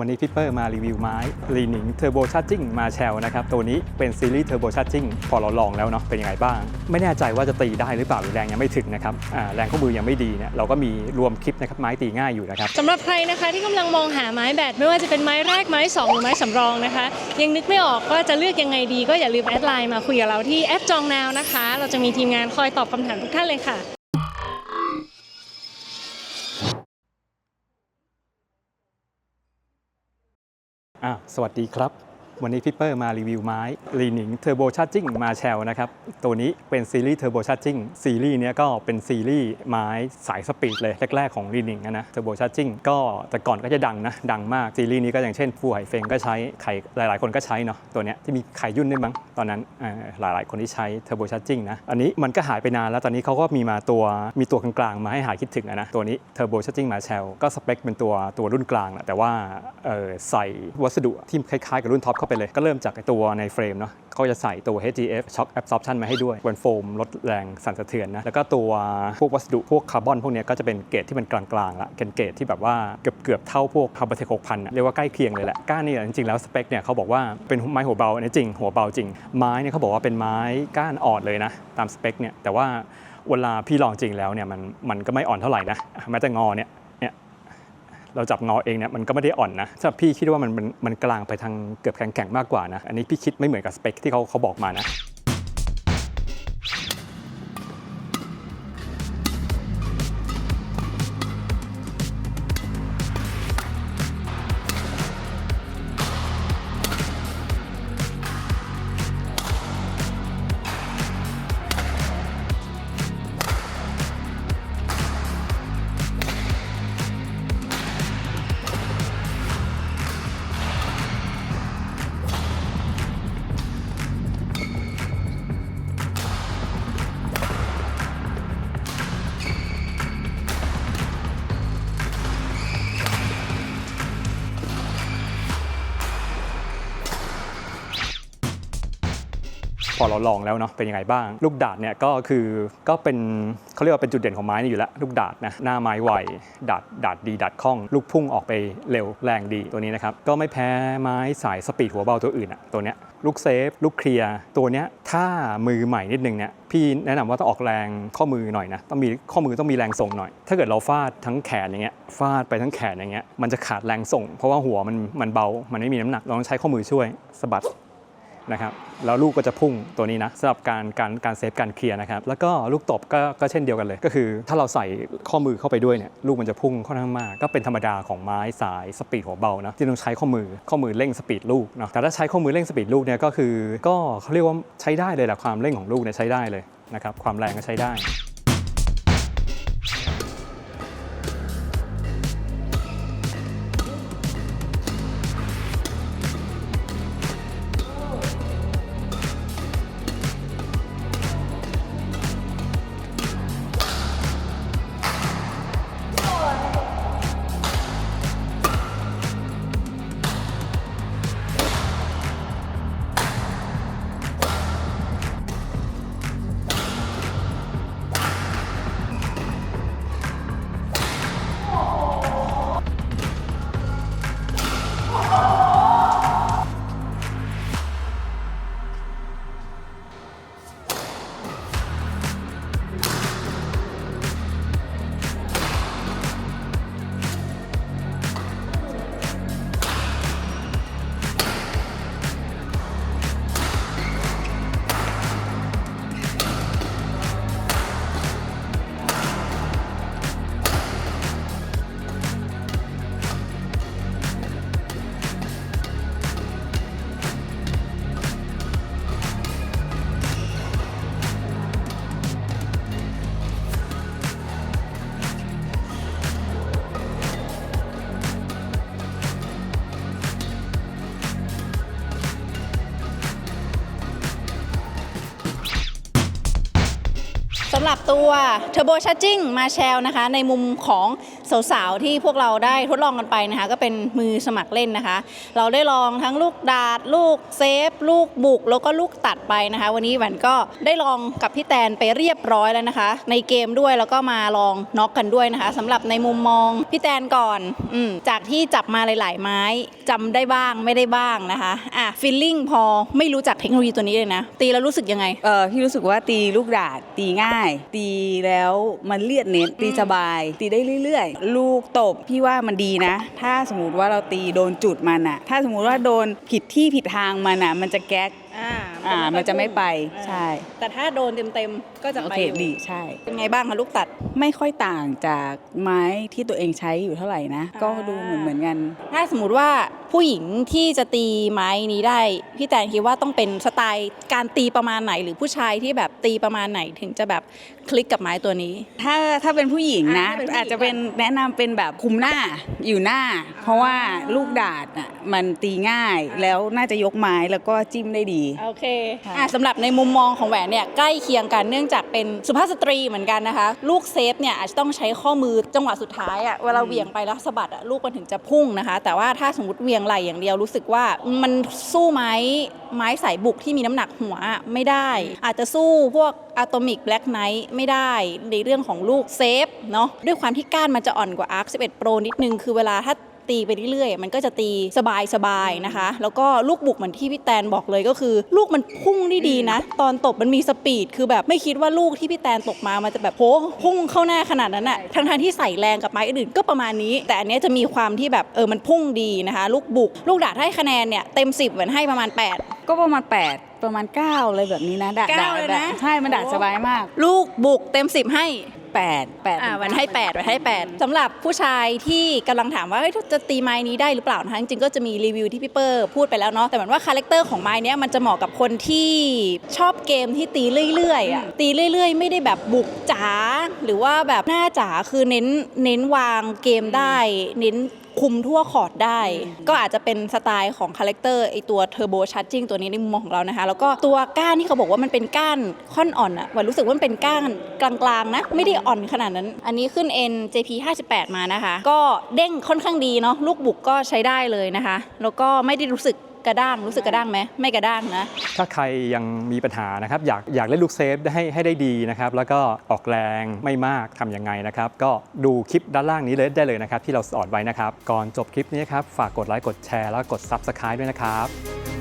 วันนี้พี่เปอร์มารีวิวไม้ลีนิงเทอร์โบชาร์จิ่งมาแชลนะครับ ตัวนี้เป็นซีรีส์เทอร์โบชาร์จิ่งพอเราลองแล้วเนาะเป็นยังไงบ้าง ไม่แน่ใจว่าจะตีได้หรือเปล่าหรือแรงยังไม่ถึงนะครับแรงข้อมือยังไม่ดีเนี่ยเราก็มีรวมคลิปนะครับไม้ตีง่ายอยู่นะครับสำหรับใครนะคะที่กำลังมองหาไม้แบตไม่ว่าจะเป็นไม้แรกไม้สองหรือไม้สำรองนะคะ ยังนึกไม่ออกว่าจะเลือกยังไงดีก็อย่าลืมแอดไลน์มาคุยกับเราที่แอปจองนาวนะคะ เราจะมีทีมงานคอยตอบคำถามทุกท่านเลยค่ะ สวัสดีครับ วันนี้พี่เปอร์มารีวิวไม้ลีนิงเทอร์โบชาร์จิ่งมาแชลนะครับ ตัวนี้เป็นซีรีส์เทอร์โบชาร์จิ่งซีรีส์นี้ก็เป็นซีรีส์ไม้สายสปีดเลยแรกๆของลีนิงนะเทอร์โบชาร์จิ่งก็แต่ก่อนก็จะดังนะ ดังมากซีรีส์นี้ก็อย่างเช่นฟูไหเฟงก็ใช้ไข่หลายๆ คนก็ใช้เนาะตัวเนี้ยที่มีไข่ยุ่นด้วยมั้งตอนนั้นอ่อหลายๆ คนที่ใช้เทอร์โบชาร์จิ่งนะอันนี้มันก็หายไปนานแล้วตอนนี้เขาก็มีมาตัวมีตัวกลางๆมาให้หายคิดถึงอะนะตัวนี้เทอร์โบชาร์จิ่งมาแชลก็สเปคเป็นตัวตัวรุ่นกลางแหละแต่ว่าใส่วัสดุที่คล้ายๆกับรุ่นท็อปเข้าไปเลย ก็เริ่มจากตัวในเฟรมเนาะเขาจะใส่ตัว HGF Shock Absorption มาให้ด้วยบนโฟมลดแรงสั่นสะเทือนนะ แล้วก็ตัวพวกวัสดุพวกคาร์บอนพวกนี้ก็จะเป็นเกรดที่มันกลางๆละเป็นเกรดที่แบบว่าเกือบเกือบๆเท่าพวกคาร์บอนเทคหกพันเรียกว่าใกล้เคียงเลยแหละก้านนี่จริงๆแล้วสเปคเนี่ยเขาบอกว่าเป็นไม้หัวเบาอันนี้จริง หัวเบาจริง ไม้เนี่ยเขาบอกว่าเป็นไม้ก้านอ่อนเลยนะตามสเปคเนี่ยแต่ว่าเวลาพี่ลองจริงแล้วเนี่ยมันมันก็ไม่อ่อนเท่าไหร่นะแม้แต่งอเนี่ย เราจับงอเองเนี่ยมันก็ไม่ได้อ่อนนะสำหรับพี่คิดว่ามันมันมันกลางไปทางเกือบแข็งๆมากกว่านะ อันนี้พี่คิดไม่เหมือนกับสเปคที่เขาเขาบอกมานะ อเราลองแล้วเนาะเป็นยังไงบ้าง ลูกดาดเนี่ยก็คือก็เป็นเขาเรียกว่าเป็นจุดเด่นของไม้นี่อยู่แล้วลูกดาดนะหน้าไม้ไวดาดดาดดีดาดคล่อง ลูกพุ่งออกไปเร็วแรงดีตัวนี้นะครับก็ไม่แพ้ไม้สายสปีดหัวเบาตัวอื่นอะตัวเนี้ยลูกเซฟ ลูกเคลียร์ตัวเนี้ยถ้ามือใหม่นิดนึงเนี่ยพี่แนะนำว่าต้องออกแรงข้อมือหน่อยนะต้องมีข้อมือต้องมีแรงส่งหน่อย ถ้าเกิดเราฟาดทั้งแขนอย่างเงี้ยฟาดไปทั้งแขนอย่างเงี้ยมันจะขาดแรงส่ง เพราะว่าหัวมันมันเบามันไม่มีน้ำหนักเราต้องใช้ข้อมือช่วยสะบัด นะครับแล้วลูกก็จะพุ่งตัวนี้นะสำหรับการการการเซฟการเคลียร์นะครับแล้วก็ลูกตบก็ก็เช่นเดียวกันเลย ก็คือถ้าเราใส่ข้อมือเข้าไปด้วยเนี่ยลูกมันจะพุ่งค่อนข้างมาก ก็เป็นธรรมดาของไม้สายสปีดหัวเบานะที่ต้องใช้ข้อมือข้อมือเร่งสปีดลูกเนาะแต่ถ้าใช้ข้อมือเร่งสปีดลูกเนี่ยก็คือ ก็เขาเรียกว่าใช้ได้เลยแหละความเร่งของลูกเนี่ยใช้ได้เลยนะครับความแรงก็ใช้ได้ำหรับตัว Turbo Charging มาแชลนะคะ ในมุมของสาวๆ ที่พวกเราได้ทดลองกันไปนะคะ ก็เป็นมือสมัครเล่นนะคะ เราได้ลองทั้งลูกดาด ลูกเซฟ ลูกบุก แล้วก็ลูกตัดไปนะคะ วันนี้แหวนก็ได้ลองกับพี่แตนไปเรียบร้อยแล้วนะคะ ในเกมด้วยแล้วก็มาลองน็อกกันด้วยนะคะสำหรับในมุมมองพี่แตนก่อนอจากที่จับมาหลาย ๆ ไม้จำได้บ้างไม่ได้บ้างนะคะอะฟีลลิ่งพอไม่รู้จักเทคโนโลยีตัวนี้เลยนะตีแล้วรู้สึกยังไงเออพี่รู้สึกว่าตีลูกดาดตีง่ายตีแล้วมันเลียดเน็ตตีสบาย ตีได้เรื่อยๆ ลูกตบพี่ว่ามันดีนะ ถ้าสมมติว่าเราตีโดนจุดมันอะถ้าสมมติว่าโดนผิดที่ผิดทางมันอะมันจะแก๊กอ่าอ่ามันจะไม่ไปใช่ แต่ถ้าโดนเต็มๆก็จะโอไปเคอยู่ดีใช่ เป็นไงบ้างคะลูกตัด ไม่ค่อยต่างจากไม้ที่ตัวเองใช้อยู่เท่าไหร่นะ ก็ดูเหมือนเหมือนกัน ถ้าสมมติว่าผู้หญิงที่จะตีไม้นี้ได้ พี่แตนคิดว่าต้องเป็นสไตล์การตีประมาณไหน หรือผู้ชายที่แบบตีประมาณไหนถึงจะแบบคลิกกับไม้ตัวนี้ ถ้าถ้าเป็นผู้หญิงนะ อ่าถ้าเป็นผู้หญิงอาจจะเป็นแนะนำเป็นแบบคุมหน้าอยู่หน้า เพราะว่าลูกดาดอะมันตีง่ายแล้วน่าจะยกไม้แล้วก็จิ้มได้ดี โอเคค่ะอะสำหรับในมุมมองของแหวนเนี่ยใกล้เคียงกันเนื่องจากเป็นสุภาพสตรีเหมือนกันนะคะ ลูกเซฟเนี่ยอาจจะต้องใช้ข้อมือจังหวะสุดท้ายอะเวลาเหวี่ยงไปแล้วสะบัดอะลูกมันถึงจะพุ่งนะคะ แต่ว่าถ้าสมมติเหวี่ยงไหลอย่างเดียวรู้สึกว่ามันสู้ไม้ไม้สายบุกที่มีน้ำหนักหัวไม่ได้ อาจจะสู้พวกอะตอมิกแบล็กไนท์ไม่ได้ในเรื่องของลูกเซฟเนาะด้วยความที่ก้านมันจะอ่อนกว่า Arc 11 Pro นิดนึงคือเวลาถ้า ตีไปเรื่อยๆ มันก็จะตีสบายๆนะคะ แล้วก็ลูกบุกเหมือนที่พี่แตนบอกเลยก็คือ ลูกมันพุ่งได้ดีนะ ตอนตบมันมีสปีดคือแบบไม่คิดว่าลูกที่พี่แตนตกมามันจะแบบโหพุ่งเข้าหน้าขนาดนั้นอะทั้งทที่ใส่แรงกับไม้อื่นก็ประมาณนี้ แต่อันเนี้ยจะมีความที่แบบเออมันพุ่งดีนะคะ ลูกบุก ลูกดาดให้คะแนนเนี่ยเต็ม 10เหมือนให้ประมาณ 8ก็ประมาณ 8 ประมาณ9อะไรแบบนี้นะดาดเก้าดาดเลยนะใช่มันดาดสบายมาก ลูกบุกเต็ม 10 ให้ 8 8อ่าวันให้8วันให้8สำหรับผู้ชายที่กำลังถามว่าเฮ้ยจะตีไม้นี้ได้หรือเปล่านะคะจริงๆก็จะมีรีวิวที่พี่เปอร์พูดไปแล้วเนาะแต่เหมือนว่าคาแรคเตอร์ของไม้เนี้ยมันจะเหมาะกับคนที่ชอบเกมที่ตีเรื่อยๆอะตีเรื่อย ๆ ไม่ได้แบบบุกจ๋าหรือว่าแบบหน้าจ๋าคือเน้นเน้นวางเกมได้ เน้น คุมทั่วคอร์ดได้ ก็อาจจะเป็นสไตล์ของคาแรคเตอร์ไอตัวเทอร์โบชาร์จิ่งตัวนี้ในมุมมองของเรานะคะ แล้วก็ตัวก้านที่เขาบอกว่ามันเป็นก้านค่อนอ่อนอะวันรู้สึกว่ามันเป็นก้านกลางๆนะ ไม่ได้อ่อนขนาดนั้น อันนี้ขึ้น NJP 58 มานะคะ ก็เด้งค่อนข้างดีเนาะลูกบุกก็ใช้ได้เลยนะคะ แล้วก็ไม่ได้รู้สึก กระด้างรู้สึกกระด้างไหมไม่กระด้างนะ ถ้าใครยังมีปัญหานะครับอยากอยากเล่นลูกเซฟให้ให้ได้ดีนะครับแล้วก็ออกแรงไม่มากทำยังไงนะครับ ก็ดูคลิปด้านล่างนี้เลยได้เลยนะครับ ที่เราสอนไว้นะครับ ก่อนจบคลิปนี้ครับฝากกดไลค์กดแชร์แล้วกด Subscribe ด้วยนะครับ